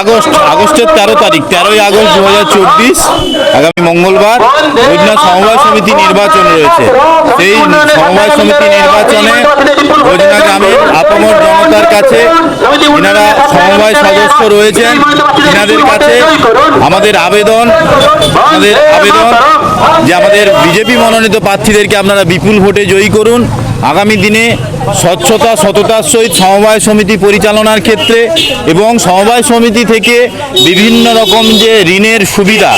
August, আগস্টের তেরো তারিখ, তেরোই আগস্ট দু হাজার চব্বিশ, আগামী মঙ্গলবার বৈদ্যনাথ সমবায় সমিতি নির্বাচন রয়েছে। সেই সমবায় সমিতি নির্বাচনে বৈদ্যনা গ্রামের আপামর জনতার কাছে এনারা সমবায় সদস্য রয়েছেন। এনাদের কাছে আমাদের আবেদন আমাদের আবেদন যে আমাদের বিজেপি মনোনীত প্রার্থীদেরকে আপনারা বিপুল ভোটে জয়ী করুন। আগামী দিনে স্বচ্ছতা সততার সহিত সমবায় সমিতি পরিচালনার ক্ষেত্রে এবং সমবায় সমিতি থেকে বিভিন্ন রকম যে ঋণের সুবিধা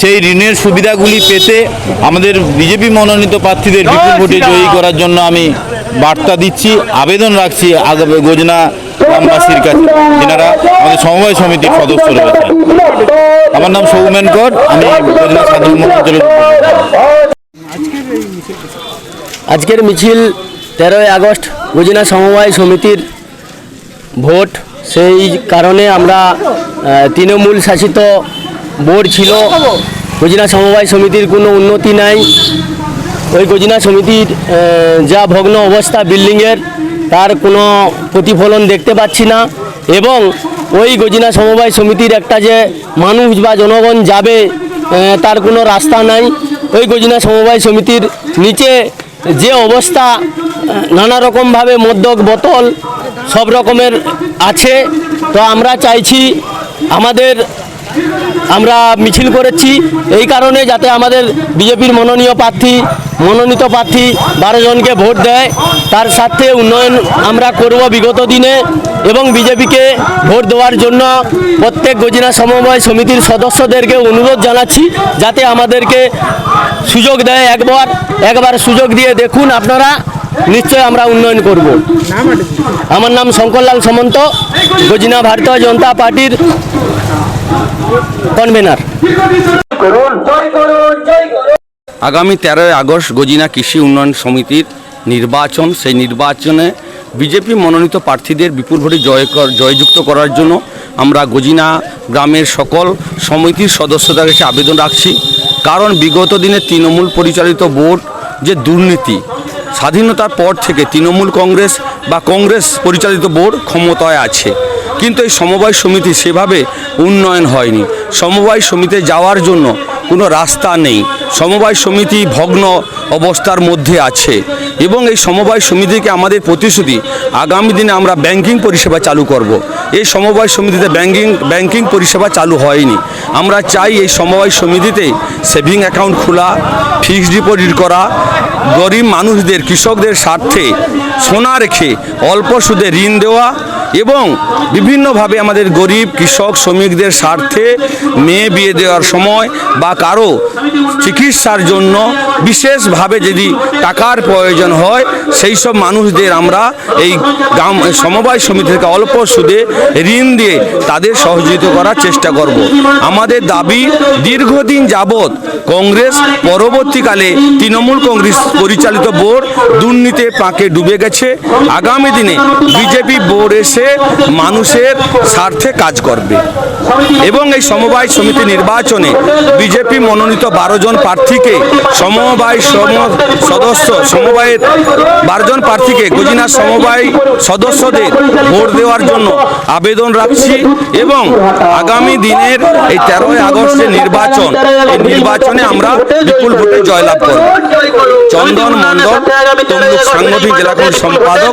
সেই ঋণের সুবিধাগুলি পেতে আমাদের বিজেপি মনোনীত প্রার্থীদের বিপুল ভোটে জয়ী করার জন্য আমি বার্তা দিচ্ছি আবেদন রাখছি আগামী গোজনা গ্রামবাসীর কাছে। যেনারা আমাদের সমবায় সমিতির সদস্য রয়েছে আমার নাম সৌমেন কর আমি সাধারণ আজকের মিছিল তেরোই আগস্ট গুজিনা সমবায় সমিতির ভোট। সেই কারণে আমরা তৃণমূল শাসিত বোর্ড ছিল। গুজিনা সমবায় সমিতির কোনো উন্নতি নাই। ওই গজিনা সমিতির যা ভগ্ন অবস্থা বিল্ডিংয়ের, তার কোনো প্রতিফলন দেখতে পাচ্ছি না। এবং ওই গজিনা সমবায় সমিতির একটা যে মানুষ বা জনগণ যাবে তার কোনো রাস্তা নাই। ওই গজিনা সমবায় সমিতির নিচে যে অবস্থা, নানা রকমভাবে মদ্যক বোতল সব রকমের আছে। তো আমরা চাইছি আমাদের আমরা মিছিল করেছি। এই কারণে যাতে আমাদের বিজেপির মনোনীয় প্রার্থী, মনোনীত প্রার্থী বারো জনকে ভোট দেয়, তার সাথে উন্নয়ন আমরা করব বিগত দিনে এবং বিজেপিকে ভোট দেওয়ার জন্য প্রত্যেক গজিনা সমবায় সমিতির সদস্যদেরকে অনুরোধ জানাচ্ছি যাতে আমাদেরকে সুযোগ দেয়। একবার একবার সুযোগ দিয়ে দেখুন আপনারা। নিশ্চয় আমরা উন্নয়ন করব। আমার নাম শঙ্করলাল সামন্ত, গজিনা ভারতীয় জনতা পার্টির কনভেনার। আগামী তেরোই আগস্ট গজিনা কৃষি উন্নয়ন সমিতির নির্বাচন। সেই নির্বাচনে বিজেপি মনোনীত প্রার্থীদের বিপুল ভোটে জয় জয়যুক্ত করার জন্য আমরা গজিনা গ্রামের সকল সমিতির সদস্যদের কাছে আবেদন রাখছি। কারণ বিগত দিনে তৃণমূল পরিচালিত বোর্ড যে দুর্নীতি স্বাধীনতার পর থেকে তৃণমূল কংগ্রেস বা কংগ্রেস পরিচালিত বোর্ড ক্ষমতায় আছে। কিন্তু এই সমবায় সমিতি সেভাবে উন্নয়ন হয়নি। সমবায় সমিতিতে যাওয়ার জন্য কোনো রাস্তা নেই। সমবায় সমিতি ভগ্ন অবস্থার মধ্যে আছে এবং এই সমবায় সমিতিকে আমাদের প্রতিশ্রুতি আগামী দিনে আমরা ব্যাংকিং পরিষেবা চালু করব। এই সমবায় সমিতিতে ব্যাংকিং ব্যাংকিং পরিষেবা চালু হয়নি। আমরা চাই এই সমবায় সমিতিতে সেভিং অ্যাকাউন্ট খোলা ফিক্সড ডিপোজিট করা গরিব মানুষদের কৃষকদের স্বার্থে সোনা রেখে অল্প সুদে ঋণ দেওয়া এবং বিভিন্নভাবে আমাদের গরিব কৃষক শ্রমিকদের স্বার্থে মেয়ে বিয়ে দেওয়ার সময় বা কারও চিকিৎসার জন্য বিশেষভাবে যদি টাকার প্রয়োজন হয়, সেই সব মানুষদের আমরা এই গ্রাম, সমবায় সমিতি থেকে অল্প সুদে ঋণ দিয়ে তাদের সহযোগিতা করার চেষ্টা করব। আমাদের দাবি, দীর্ঘদিন যাবৎ কংগ্রেস পরবর্তীকালে তৃণমূল কংগ্রেস পরিচালিত বোর্ড দুর্নীতি পাকে ডুবে গেছে। আগামী দিনে বিজেপি বোর্ড এসে মানুষের স্বার্থে কাজ করবে। এবং এই সমবায় সমিতি নির্বাচনে বিজেপি মনোনীত বারো জন প্রার্থীকে, সমবায় সম, সদস্য, সমবায়ের বারো জন প্রার্থীকে গজিনা সমবায় সদস্যদের ভোট দেওয়ার জন্য আবেদন রাখছি এবং আগামী দিনের এই তেরোই আগস্টের নির্বাচন, এই নির্বাচনে আমরা বিপুল ভোটে জয়লাভ করব। চন্দন তমলুক সাংগঠনিক জেলা সম্পাদক